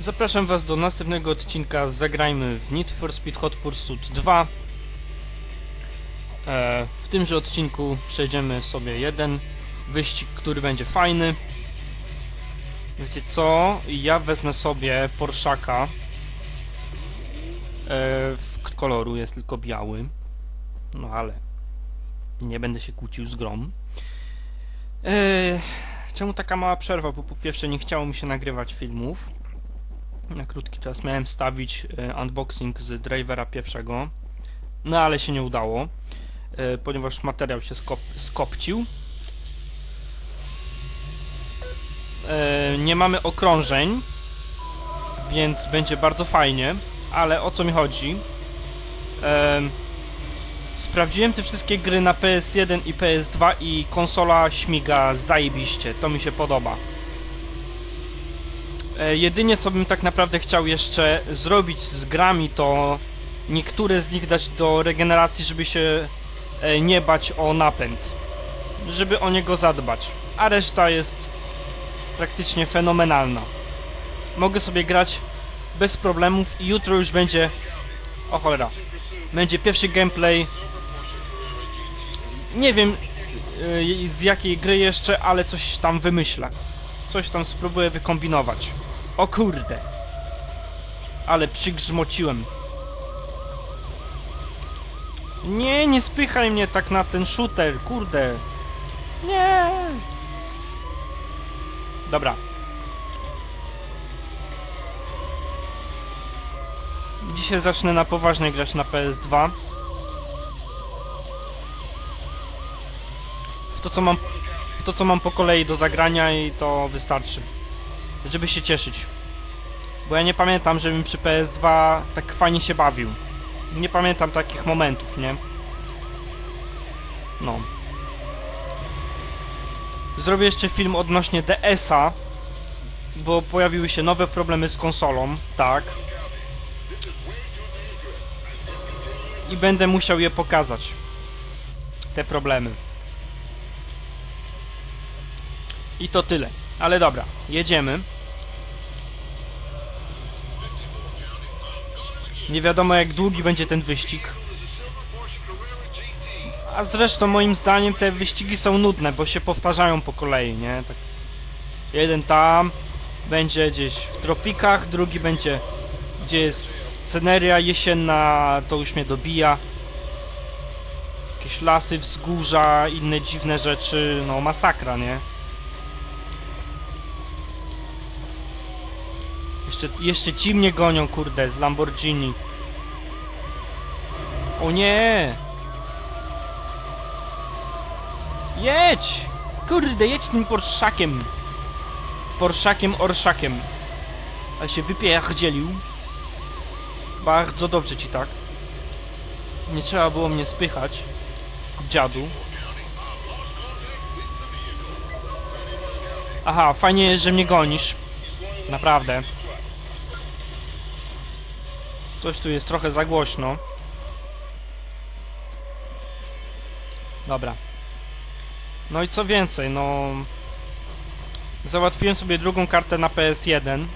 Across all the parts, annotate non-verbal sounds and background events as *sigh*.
Zapraszam Was do następnego odcinka Zagrajmy w Need for Speed Hot Pursuit 2. E, w tymże odcinku przejdziemy sobie jeden wyścig, który będzie fajny. Wiecie co? Ja wezmę sobie Porszaka. E, w koloru jest tylko biały. No ale nie będę się kłócił z grom. E, czemu taka mała przerwa? Bo po pierwsze nie chciało mi się nagrywać filmów na krótki czas miałem stawić e, unboxing z drivera pierwszego, no ale się nie udało, e, ponieważ materiał się skop skopcił. E, nie mamy okrążeń, więc będzie bardzo fajnie, ale o co mi chodzi? Sprawdziłem te wszystkie gry na PS1 i PS2 i konsola śmiga zajebiście, to mi się podoba. E, jedynie co bym tak naprawdę chciał jeszcze zrobić z grami to niektóre z nich dać do regeneracji, żeby się e, nie bać o napęd. Żeby o niego zadbać. A reszta jest praktycznie fenomenalna. Mogę sobie grać bez problemów i jutro już będzie o cholera. Będzie pierwszy gameplay. Nie wiem e, z jakiej gry jeszcze, ale coś tam wymyślę. Coś tam spróbuję wykombinować. O kurde. Ale przygrzmociłem. Nie, nie spychaj mnie tak na ten shooter, kurde. Nie. Dobra. Dzisiaj zacznę na poważnie grać na PS2. W to co mam to co mam po kolei do zagrania i to wystarczy żeby się cieszyć. Bo ja nie pamiętam, żebym przy PS2 tak fajnie się bawił. Nie pamiętam takich momentów, nie? No. Zrobię jeszcze film odnośnie DS-a, bo pojawiły się nowe problemy z konsolą, tak. I będę musiał je pokazać. Te problemy. I to tyle. Ale dobra, jedziemy. Nie wiadomo jak długi będzie ten wyścig. A zresztą moim zdaniem te wyścigi są nudne, bo się powtarzają po kolei, nie? Tak. Jeden tam będzie gdzieś w tropikach, drugi będzie gdzie jest sceneria jesienna, to już mnie dobija. Jakieś lasy, wzgórza, inne dziwne rzeczy, no masakra, nie? Jeszcze, jeszcze ci mnie gonią, kurde, z Lamborghini. O nie! Jedź! Kurde, jedź tym Porszakiem. Porszakiem, orszakiem. A się wypierdzielił. Bardzo dobrze ci tak. Nie trzeba było mnie spychać. Dziadu. Aha, fajnie że mnie gonisz. Naprawdę. Coś tu jest trochę za głośno. Dobra. No i co więcej, no... Załatwiłem sobie drugą kartę na PS1,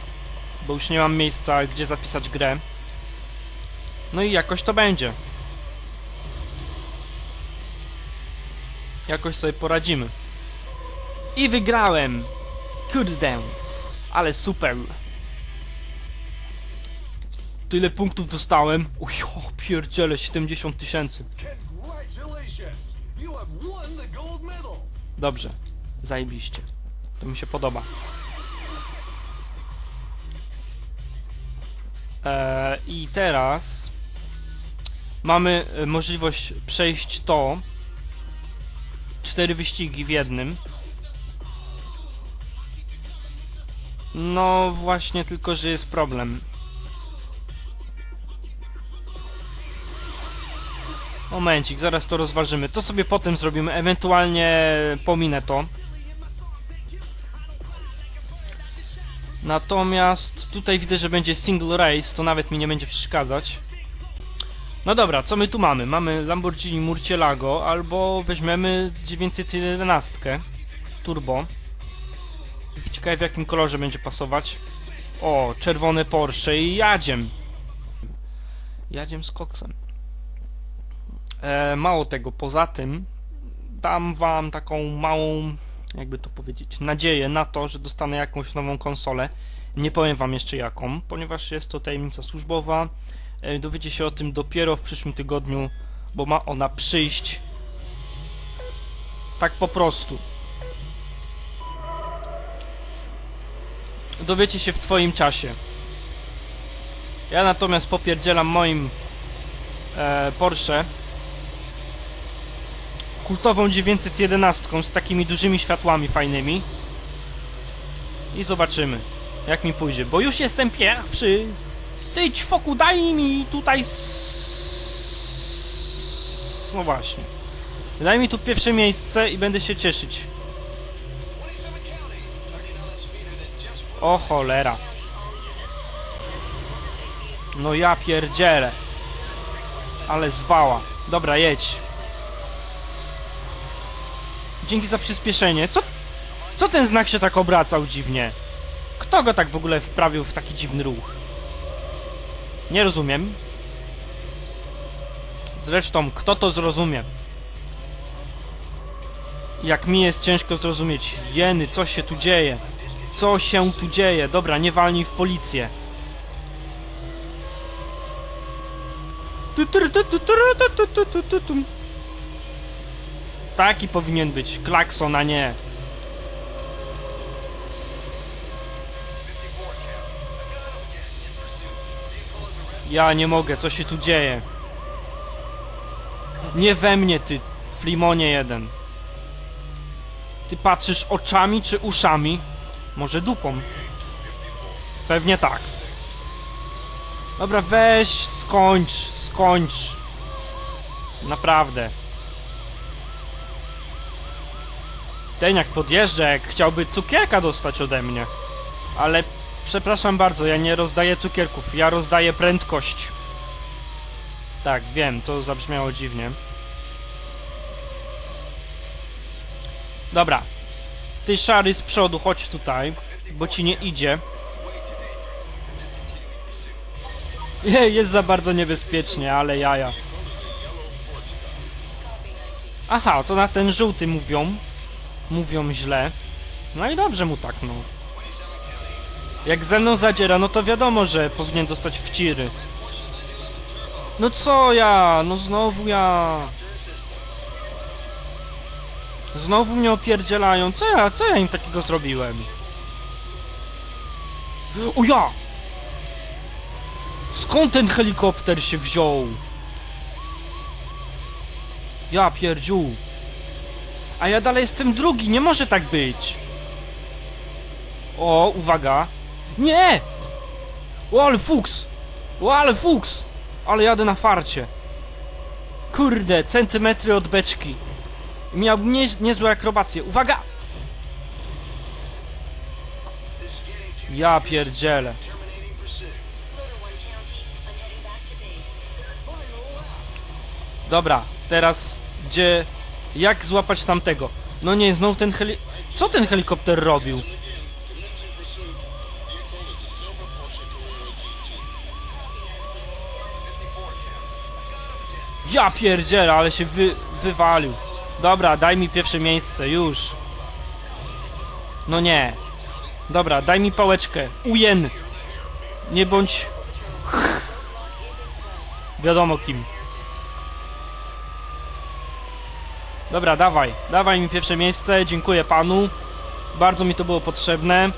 bo już nie mam miejsca, gdzie zapisać grę. No i jakoś to będzie. Jakoś sobie poradzimy. I wygrałem! Kurde! Ale super! Tyle punktów dostałem. Uj, o, pierdziele, 70 tysięcy. Dobrze, zajebiście. To mi się podoba. Eee, I teraz mamy e, możliwość przejść to. Cztery wyścigi w jednym. No właśnie, tylko że jest problem. Momencik, zaraz to rozważymy. To sobie potem zrobimy, ewentualnie pominę to. Natomiast tutaj widzę, że będzie single race, to nawet mi nie będzie przeszkadzać. No dobra, co my tu mamy? Mamy Lamborghini Murcielago, albo weźmiemy 911 Turbo. Ciekawe w jakim kolorze będzie pasować. O, czerwone Porsche i jadziem. Jadziem z koksem. E, mało tego, poza tym dam wam taką małą, jakby to powiedzieć, nadzieję na to, że dostanę jakąś nową konsolę. Nie powiem wam jeszcze jaką, ponieważ jest to tajemnica służbowa. E, dowiecie się o tym dopiero w przyszłym tygodniu, bo ma ona przyjść tak po prostu. Dowiecie się w swoim czasie. Ja natomiast popierdzielam moim e, Porsche kultową 911 z takimi dużymi światłami fajnymi. I zobaczymy jak mi pójdzie, bo już jestem pierwszy. Ty ćwoku daj mi tutaj no właśnie. Daj mi tu pierwsze miejsce i będę się cieszyć. O cholera. No ja pierdzielę. Ale zwała. Dobra jedź Dzięki za przyspieszenie. Co, co ten znak się tak obracał dziwnie? Kto go tak w ogóle wprawił w taki dziwny ruch? Nie rozumiem. Zresztą, kto to zrozumie? Jak mi jest ciężko zrozumieć. Jeny, co się tu dzieje? Co się tu dzieje? Dobra, nie walnij w policję. Tu, tu, tu, tu, tu, tu. Taki powinien być. Klakson, a nie. Ja nie mogę, co się tu dzieje? Nie we mnie, ty flimonie jeden. Ty patrzysz oczami czy uszami? Może dupą? Pewnie tak. Dobra, weź, skończ, skończ. Naprawdę. Ten jak podjeżdża, jak chciałby cukierka dostać ode mnie. Ale przepraszam bardzo, ja nie rozdaję cukierków, ja rozdaję prędkość. Tak, wiem, to zabrzmiało dziwnie. Dobra. Ty szary z przodu, chodź tutaj, bo ci nie idzie. Je, Jest za bardzo niebezpiecznie, ale jaja. Aha, to na ten żółty mówią mówią źle. No i dobrze mu tak, no. Jak ze mną zadziera, no to wiadomo, że powinien dostać w ciry. No co ja? No znowu ja. Znowu mnie opierdzielają. Co ja? Co ja im takiego zrobiłem? O ja! Skąd ten helikopter się wziął? Ja pierdziu. A ja dalej jestem drugi, nie może tak być. O, uwaga. Nie! O, ale fuks! O, ale fuks! Ale jadę na farcie. Kurde, centymetry od beczki. Miałbym nie, niezłe akrobacje. Uwaga! Ja pierdzielę. Dobra, teraz gdzie... Jak złapać tamtego? No nie, znowu ten heli... Co ten helikopter robił? Ja pierdzielę, ale się wy, wywalił. Dobra, daj mi pierwsze miejsce, już. No nie. Dobra, daj mi pałeczkę. Ujen. Nie bądź... Wiadomo kim. Dobra, dawaj. Dawaj mi pierwsze miejsce. Dziękuję panu. Bardzo mi to było potrzebne.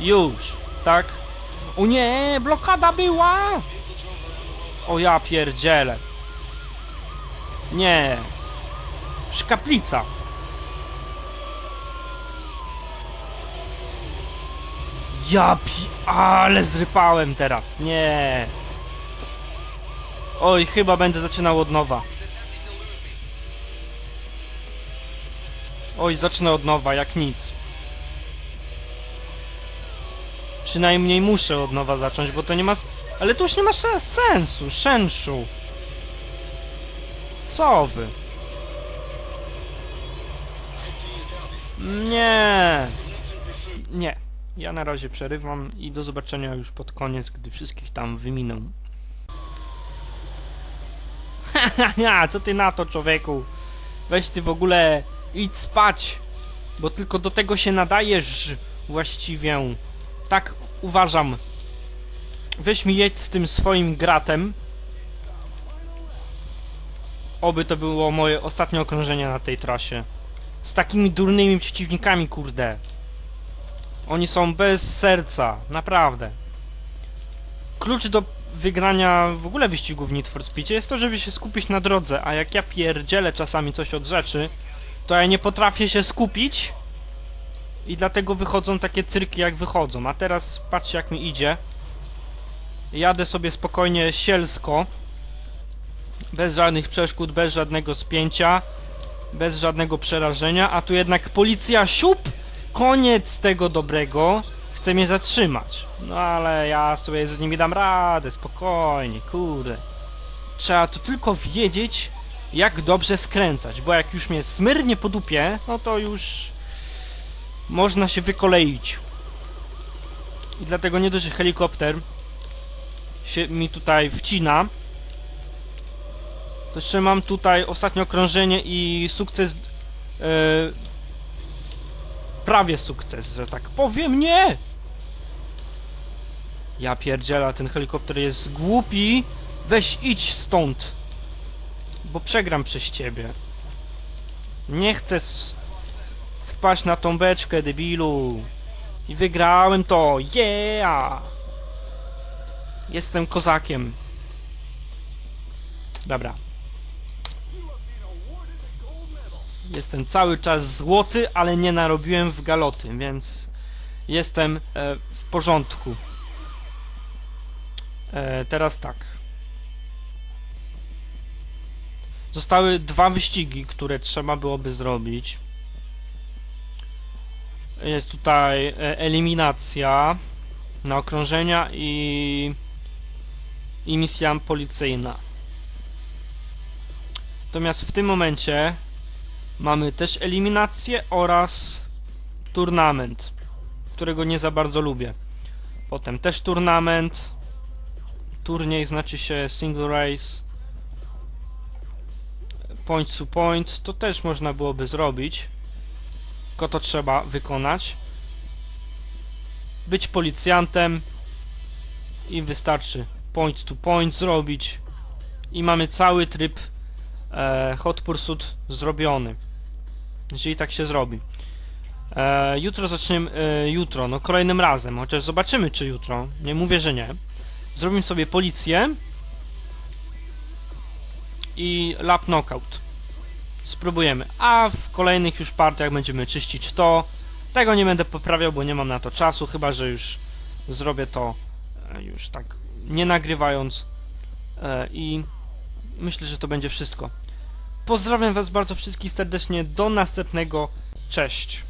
Już. Tak? O nie, blokada była! O ja pierdzielę. Nie. Szkaplica. Ja pi... Ale zrypałem teraz. Nie. Oj, chyba będę zaczynał od nowa. Oj, zacznę od nowa, jak nic. Przynajmniej muszę od nowa zacząć, bo to nie ma... Ale to już nie ma se- sensu, szenszu. Co wy? Nie. Nie. Ja na razie przerywam i do zobaczenia już pod koniec, gdy wszystkich tam wyminą. *laughs* Haha, co ty na to, człowieku? Weź ty w ogóle idź spać, bo tylko do tego się nadajesz właściwie. Tak uważam. Weź mi jedź z tym swoim gratem. Oby to było moje ostatnie okrążenie na tej trasie. Z takimi durnymi przeciwnikami, kurde. Oni są bez serca, naprawdę. Klucz do wygrania w ogóle wyścigów w Need for jest to, żeby się skupić na drodze, a jak ja pierdzielę czasami coś od rzeczy, to ja nie potrafię się skupić i dlatego wychodzą takie cyrki jak wychodzą. A teraz patrzcie jak mi idzie. Jadę sobie spokojnie sielsko, bez żadnych przeszkód, bez żadnego spięcia, bez żadnego przerażenia, a tu jednak policja siup, koniec tego dobrego, chce mnie zatrzymać. No ale ja sobie z nimi dam radę, spokojnie, kurde. Trzeba tu tylko wiedzieć, jak dobrze skręcać, bo jak już mnie smyrnie po dupie, no to już można się wykoleić. I dlatego nie dość, że helikopter się mi tutaj wcina, to jeszcze mam tutaj ostatnie okrążenie i sukces e, prawie sukces, że tak powiem, nie! Ja pierdziela, ten helikopter jest głupi. Weź idź stąd. Bo przegram przez ciebie. Nie chcę wpaść na tą beczkę, debilu. I wygrałem to. Yeah! Jestem kozakiem. Dobra. Jestem cały czas złoty, ale nie narobiłem w galoty, więc jestem e, w porządku. E, teraz tak. Zostały dwa wyścigi, które trzeba byłoby zrobić. Jest tutaj e, eliminacja na okrążenia i, i misja policyjna. Natomiast w tym momencie mamy też eliminację oraz turnament, którego nie za bardzo lubię. Potem też turnament, turniej znaczy się single race, point to point, to też można byłoby zrobić, tylko to trzeba wykonać. Być policjantem i wystarczy point to point zrobić i mamy cały tryb e, Hot Pursuit zrobiony. Jeżeli tak się zrobi. E, jutro zaczniemy, e, jutro, no kolejnym razem, chociaż zobaczymy czy jutro, nie mówię, że nie. Zrobimy sobie policję i lap knockout. Spróbujemy. A w kolejnych już partiach będziemy czyścić to. Tego nie będę poprawiał, bo nie mam na to czasu, chyba że już zrobię to e, już tak nie nagrywając. E, I myślę, że to będzie wszystko. Pozdrawiam Was bardzo wszystkich serdecznie. Do następnego. Cześć.